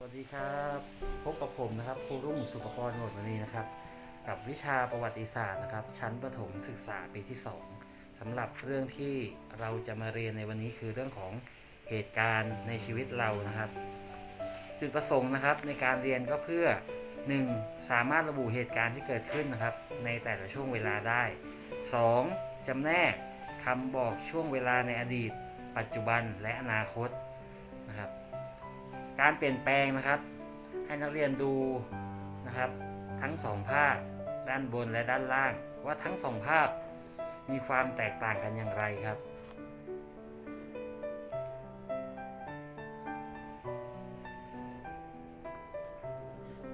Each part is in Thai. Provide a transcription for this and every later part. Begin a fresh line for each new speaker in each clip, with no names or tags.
สวัสดีครับพบกับผมนะครับครูรุ่งสุภกรหนดมณีนะครับ กับวิชาประวัติศาสตร์นะครับ ชั้นประถมศึกษาปีที่ 2สำหรับเรื่องที่เราจะมาเรียนในวันนี้คือเรื่องของเหตุการณ์ในชีวิตเรานะครับ จุดประสงค์นะครับ ในการเรียนก็เพื่อ 1. สามารถระบุเหตุการณ์ที่เกิดขึ้นนะครับ ในแต่ละช่วงเวลาได้ 2. จำแนกคำบอกช่วงเวลาในอดีต ปัจจุบันและอนาคตนะครับ การเปลี่ยนแปลงนะครับ ให้นักเรียนดูนะครับ ทั้งสองภาพด้านบนและด้านล่าง ว่าทั้งสองภาพมีความแตกต่างกันอย่างไรครับ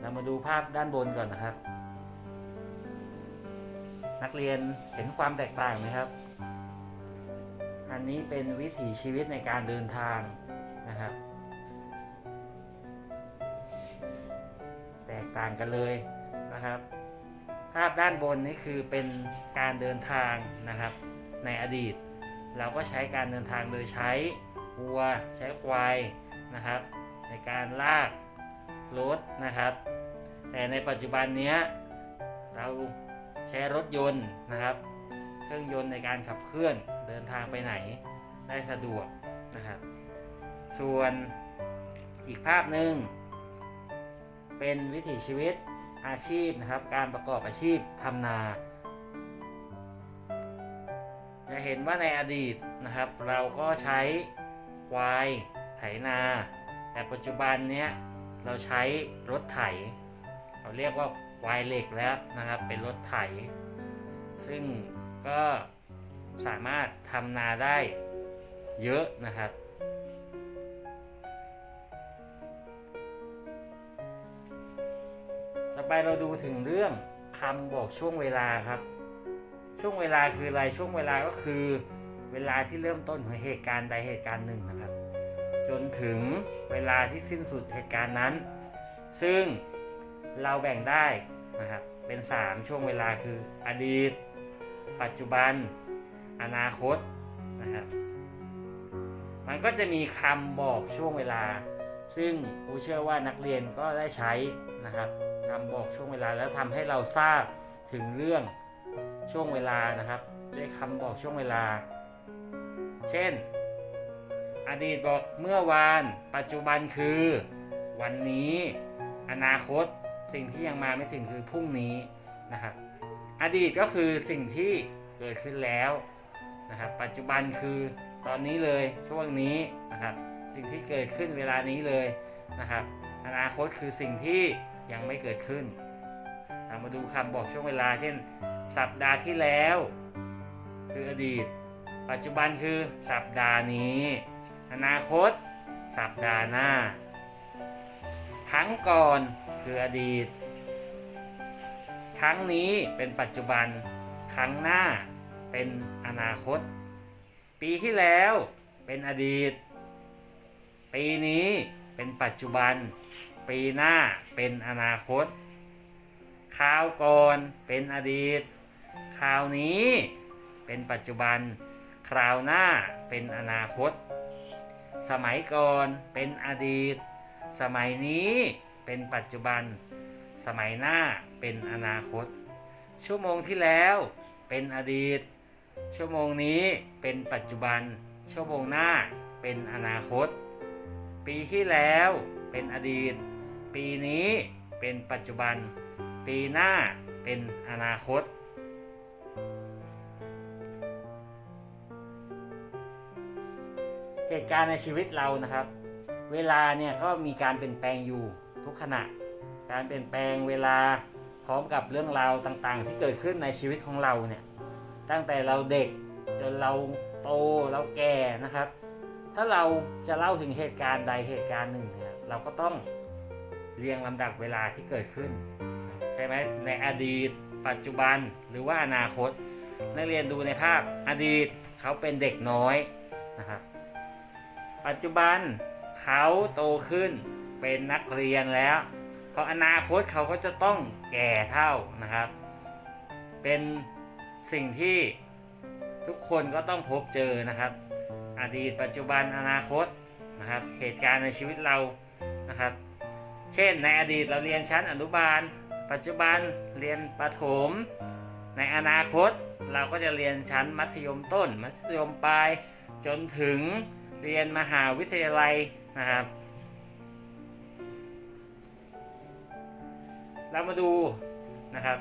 เรามาดูภาพด้านบนก่อนนะครับ นักเรียนเห็นความแตกต่างไหมครับ อันนี้เป็นวิถีชีวิตในการเดินทางนะครับางกันเลยนะครับ ภาพด้านบนนี่คือเป็นการเดินทางนะครับ ในอดีต เราก็ใช้การเดินทางโดยใช้วัวใช้ควายนะครับ ในการลากรถนะครับ แต่ในปัจจุบันนี้เราใช้รถยนต์นะครับ เครื่องยนต์ในการขับเคลื่อนเดินทางไปไหนได้สะดวกนะครับ ส่วนอีกภาพหนึ่ง เป็นวิถีชีวิตอาชีพนะครับ การประกอบอาชีพทำนาจะเห็นว่าในอดีตนะครับ เราก็ใช้ควายไถนา แต่ปัจจุบันเนี้ยเราใช้รถไถ เราเรียกว่าควายเหล็กแล้วนะครับ เป็นรถไถ ซึ่งก็สามารถทำนาได้เยอะนะครับ ไปเราดูถึงเรื่องคำบอกช่วงเวลาครับ ช่วงเวลาคืออะไรช่วงเวลาก็คือ เวลาที่เริ่มต้นของเหตุการณ์ใดเหตุการณ์หนึ่งนะครับ จนถึงเวลาที่สิ้นสุดเหตุการณ์นั้น ซึ่งเราแบ่งได้นะครับเป็น 3 ช่วงเวลาคืออดีต ปัจจุบัน อนาคตนะครับมันก็จะมีคำบอกช่วงเวลา ซึ่งครูเชื่อว่านักเรียนก็ได้ใช้นะครับ คำบอกช่วงเวลาแล้วทำให้เราทราบถึงเรื่องช่วงเวลานะครับด้วยคำบอกช่วงเวลา เช่น อดีตบอกเมื่อวาน ปัจจุบันคือ วันนี้ อนาคต สิ่งที่ยังมาไม่ถึงคือพรุ่งนี้นะครับ อดีตก็คือสิ่งที่เกิดขึ้นแล้วนะครับ ปัจจุบันคือตอนนี้เลยช่วงนี้นะครับ สิ่งที่เกิดขึ้นเวลานี้เลยนะครับ อนาคตคือสิ่งที่ ยังไม่เกิดขึ้นเรามาดูคำบอกช่วงเวลา เช่น สัปดาห์ที่แล้ว คืออดีต ปัจจุบันคือสัปดาห์นี้ อนาคต สัปดาห์หน้า ครั้งก่อนคืออดีต ครั้งนี้เป็นปัจจุบัน ครั้งหน้าเป็นอนาคต ปีที่แล้วเป็นอดีต ปีนี้เป็นปัจจุบัน ปีหน้าเป็นอนาคต คราวก่อนเป็นอดีต คราวนี้เป็นปัจจุบัน คราวหน้าเป็นอนาคต สมัยก่อนเป็นอดีต สมัยนี้เป็นปัจจุบัน สมัยหน้าเป็นอนาคต ชั่วโมงที่แล้วเป็นอดีต ชั่วโมงนี้เป็นปัจจุบัน ชั่วโมงหน้าเป็นอนาคต ปีที่แล้วเป็นอดีต ปีนี้เป็นปัจจุบัน ปีหน้าเป็นอนาคต เหตุการณ์ในชีวิตเรานะครับ เวลาเนี่ยก็มีการเปลี่ยนแปลงอยู่ทุกขณะ การเปลี่ยนแปลงเวลาพร้อมกับเรื่องราวต่างๆ ที่เกิดขึ้นในชีวิตของเราเนี่ย ตั้งแต่เราเด็กจนเราโตเราแก่นะครับ ถ้าเราจะเล่าถึงเหตุการณ์ใดเหตุการณ์หนึ่งเนี่ยเราก็ต้อง เรียงลำดับเวลาที่เกิดขึ้น ใช่ไหมในอดีต ปัจจุบันหรือว่าอนาคต นักเรียนดูในภาพอดีตเขาเป็นเด็กน้อยนะครับปัจจุบันเขาโตขึ้นเป็นนักเรียนแล้ว เพราะอนาคตเขาก็จะต้องแก่เท่านะครับ เป็นสิ่งที่ทุกคนก็ต้องพบเจอนะครับ อดีตปัจจุบันอนาคตนะครับ เหตุการณ์ในชีวิตเรานะครับ เช่นในอดีตเราเรียนชั้นอนุบาล ปัจจุบันเรียนประถม ในอนาคตเราก็จะเรียนชั้นมัธยมต้น มัธยมปลาย จนถึงเรียนมหาวิทยาลัยนะครับเรามาดูนะครับ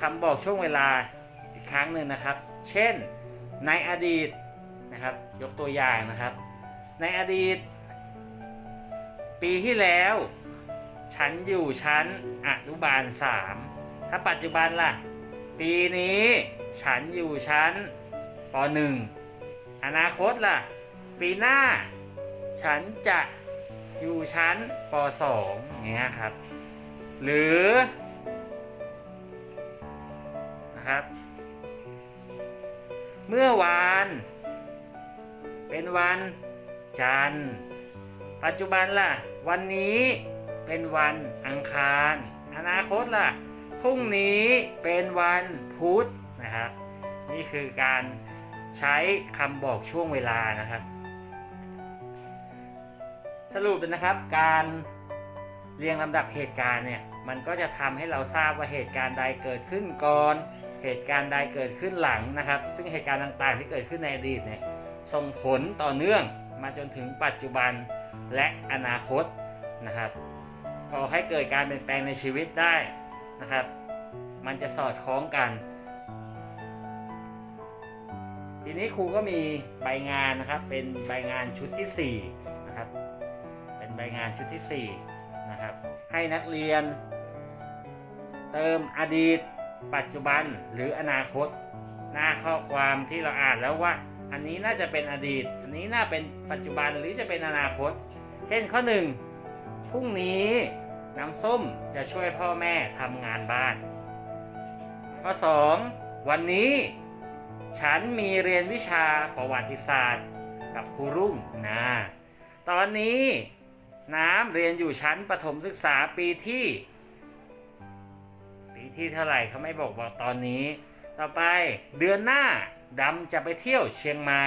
คำบอกช่วงเวลาอีกครั้งหนึ่งนะครับ เช่นในอดีตนะครับ ยกตัวอย่างนะครับ ในอดีต ปีที่แล้ว ฉันอยู่ชั้นอนุบาลสามถ้าปัจจุบันล่ะ ปีนี้ฉันอยู่ชั้นปหนึ่งอนาคตล่ะ ปีหน้า ฉันจะอยู่ชั้นปสองเงี้ยครับ หรือนะครับ เมื่อวาน เป็นวันจันทร์ปัจจุบันล่ะ วันนี้ เป็นวันอังคาร อนาคตล่ะ พรุ่งนี้เป็นวันพุธนะครับนี่คือการใช้คำบอกช่วงเวลานะครับ สรุปเลยนะครับการเรียงลำดับเหตุการณ์เนี่ยมันก็จะทำให้เราทราบว่าเหตุการณ์ใดเกิดขึ้นก่อน เหตุการณ์ใดเกิดขึ้นหลังนะครับ ซึ่งเหตุการณ์ต่างๆ ที่เกิดขึ้นในอดีตเนี่ยส่งผลต่อเนื่องมาจนถึงปัจจุบันและอนาคตนะครับ ก่อให้เกิดการเปลี่ยนแปลงในชีวิตได้นะครับ มันจะสอดคล้องกัน ทีนี้ครูก็มีใบงานนะครับ เป็นใบงานชุดที่4นะครับ เป็นใบงานชุดที่4นะครับ ให้นักเรียน เติมอดีต ปัจจุบันหรืออนาคต หน้าข้อความที่เราอ่านแล้วว่า อันนี้น่าจะเป็นอดีต อันนี้น่าเป็นปัจจุบันหรือจะเป็นอนาคต เช่นข้อหนึ่ง พรุ่งนี้น้ำส้มจะช่วยพ่อแม่ทำงานบ้าน ข้อสองวันนี้ ฉันมีเรียนวิชาประวัติศาสตร์ กับครูรุ่งนะตอนนี้น้ำเรียนอยู่ชั้นประถมศึกษาปีที่ ปีที่เท่าไหร่เขาไม่บอกบอกตอนนี้ ต่อไปเดือนหน้าดำจะไปเที่ยวเชียงใหม่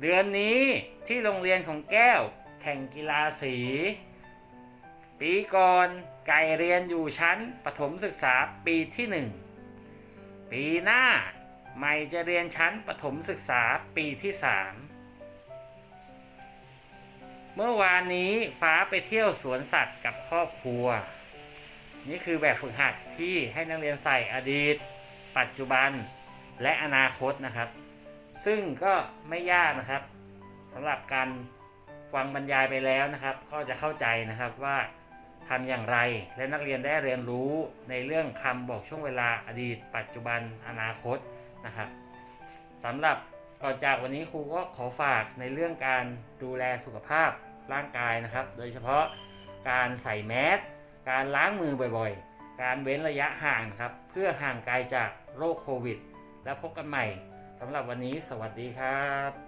เดือนนี้ที่โรงเรียนของแก้ว แข่งกีฬาสี ปีก่อนไก่เรียนอยู่ชั้นประถมศึกษาปีที่หนึ่งปีหน้าไม่จะเรียนชั้นประถมศึกษาปีที่สามเมื่อวานนี้ฟ้าไปเที่ยวสวนสัตว์กับครอบครัว นี่คือแบบฝึกหัดที่ให้นักเรียนใส่อดีต ปัจจุบันและอนาคตนะครับ ซึ่งก็ไม่ยากนะครับสำหรับการ ฟังบรรยายไปแล้วนะครับ ก็จะเข้าใจนะครับว่าทำอย่างไร และนักเรียนได้เรียนรู้ในเรื่องคำบอกช่วงเวลาอดีต ปัจจุบันอนาคตนะครับสำหรับก่อนจากวันนี้ครูก็ขอฝากในเรื่องการดูแลสุขภาพร่างกายนะครับ โดยเฉพาะการใส่แมสการล้างมือบ่อยๆ การเว้นระยะห่างครับ เพื่อห่างไกลจากโรคโควิด แล้วพบกันใหม่สำหรับวันนี้สวัสดีครับ